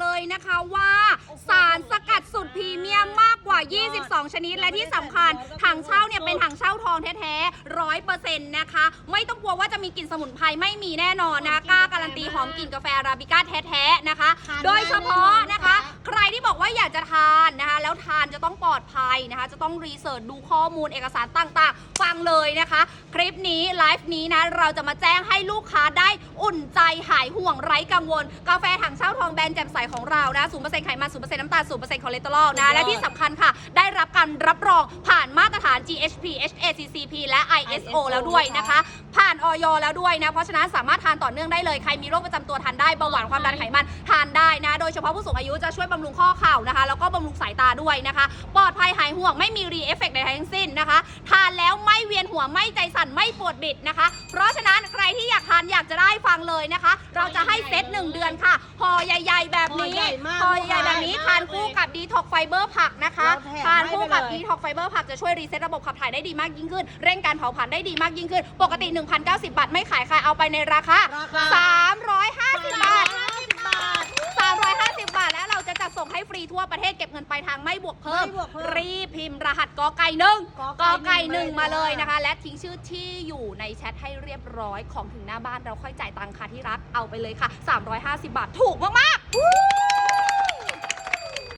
เลยนะคะว่าสารสกัดสุดพรีเมียมมากกว่า 22 ชนิดและที่สำคัญถังเช่าเนี่ยเป็นถังเช่าทองแท้ๆร้อยเปอร์เซ็นต์นะคะ ไม่ต้องกลัวว่าจะมีกลิ่นสมุนไพรไม่มีแน่นอนนะคะกล้าการันตีหอมกลิ่นกาแฟอาราบิก้าแท้ๆนะคะ โดยเฉพาะนะคะ ใครที่บอกว่าอยากจะทานนะคะ แล้วทานจะต้องปลอดภัยนะคะ จะต้องรีเสิร์ชดูข้อมูลเอกสารต่างๆ ฟังเลยนะคะ คลิปนี้ไลฟ์นี้นะเราจะมาแจ้งให้ลูกค้าได้อุ่นใจหายห่วงไร้กังวล กาแฟถังเช่าทองแบรนด์แจ่มใสของเรานะศูนเปอร์เซ็นต์ไขมันศูนเปอร์เซ็นต์น้ำตาลศูนเปอร์เซ็นต์คอเลสเตอรอลนะและที่สำคัญค่ะ ได้รับการรับรองผ่านมาตรฐาน GHP HACCP และ ISO แล้วด้วยนะคะ ผ่านออยแล้วด้วยนะ เพราะฉะนั้นสามารถทานต่อเนื่องได้เลยใครมีโรคประจำตัวทานได้เบาหวานความดันไขมันทานได้นะ โดยเฉพาะผู้สูงอายุจะช่วยบำรุงข้อเข่านะคะ แล้วก็บำรุงสายตาด้วยนะคะ ปลอดภัยหายห่วงไม่มีรีเอฟเฟกต์ใดๆทั้งสิ้นนะคะ ทานแล้วไม่เวียนหัวไม่ใจสั่นไม่ปวดบิดนะคะ เพราะฉะนั้นใครที่อยากทานอยากจะได้ฟังเลยนะคะ เราจะให้เซตหนึ่งเดือนค่ะห่อใหญ่ ๆ แบบนี้ห่อใหญ่มากห่อใหญ่แบบนี้ห่อใหญ่มากทานคู่กับดีท็อกไฟเบอร์ผักนะคะเราแถมทานคู่กับให้ไปเลย ดีท็อกไฟเบอร์ผักจะช่วยรีเซ็ตระบบขับถ่ายได้ดีมากยิ่งขึ้น เร่งการเผาผลาญได้ดีมากยิ่งขึ้น ปกติ 1,090 บาทไม่ขายใครเอาไปในราคา ราคา350 รีทั่วประเทศเก็บเงินปลายทางไม่บวกเพิ่ม ไม่บวกเพิ่มรีบพิมพ์รหัสกอไก่หนึ่งกกออไก่ไก่หหนึ่นึ่งงมาเลยเลยนะคะ และทิ้งชื่อที่อยู่ในแชทให้เรียบร้อยของถึงหน้าบ้านเราค่อยจ่ายตังค่ะที่รักเอาไปเลยค่ะ 350 บาทถูกมากๆ